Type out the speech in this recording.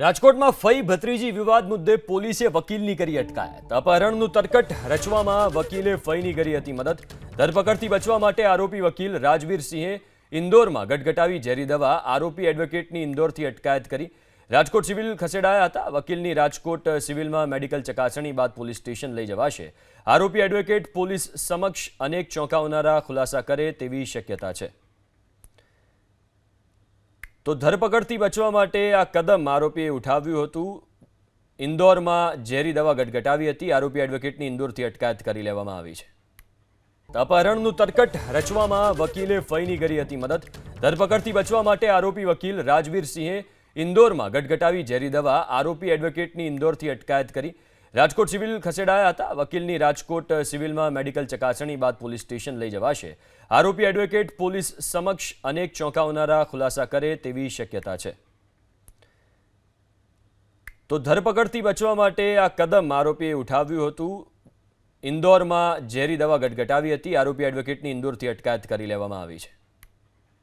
રાજકોટમાં ફઈ ભત્રીજી વિવાદ મુદ્દે પોલીસે વકીલની કરી અટકાયત. અપહરણનું તરકટ રચવામાં વકીલે ફઈની કરી હતી મદદ. ધરપકડથી બચવા માટે આરોપી વકીલ રાજવીરસિંહે ઇન્દોરમાં ગટગટાવી ઝેરી દવા. આરોપી એડવોકેટની ઇન્દોરથી અટકાયત કરી. રાજકોટ સિવિલ ખસેડાયા હતા. વકીલની રાજકોટ સિવિલમાં મેડિકલ ચકાસણી બાદ પોલીસ સ્ટેશન લઈ જવાશે. આરોપી એડવોકેટ પોલીસ સમક્ષ અનેક ચોંકાવનારા ખુલાસા કરે તેવી શક્યતા છે. તો ધરપકડથી બચવા માટે આ કદમ આરોપીએ ઉઠાવ્યું હતું. ઇન્દોરમાં ઝેરી દવા ગટગટાવી હતી. આરોપી એડવોકેટની ઇન્દોરથી અટકાયત કરી લેવામાં આવી છે. અપહરણનું તરકટ રચવામાં વકીલે ફઈની કરી હતી મદદ. ધરપકડથી બચવા માટે આરોપી વકીલ રાજવીરસિંહે ઇન્દોરમાં ગટગટાવી ઝેરી દવા. આરોપી એડવોકેટની ઇન્દોરથી અટકાયત કરી. રાજકોટ સિવિલ ખસેડાયા હતા. વકીલની રાજકોટ સિવિલમાં મેડિકલ ચકાસણી બાદ પોલીસ સ્ટેશન લઈ જવાશે. આરોપી એડવોકેટ પોલીસ સમક્ષ અનેક ચોંકાવનારા ખુલાસા કરે તેવી શક્યતા છે. તો ધરપકડથી બચવા માટે આ કદમ આરોપીએ ઉઠાવ્યું હતું. ઇન્દોરમાં ઝેરી દવા ગટગટાવી હતી. આરોપી એડવોકેટની ઇન્દોરથી અટકાયત કરી લેવામાં આવી છે.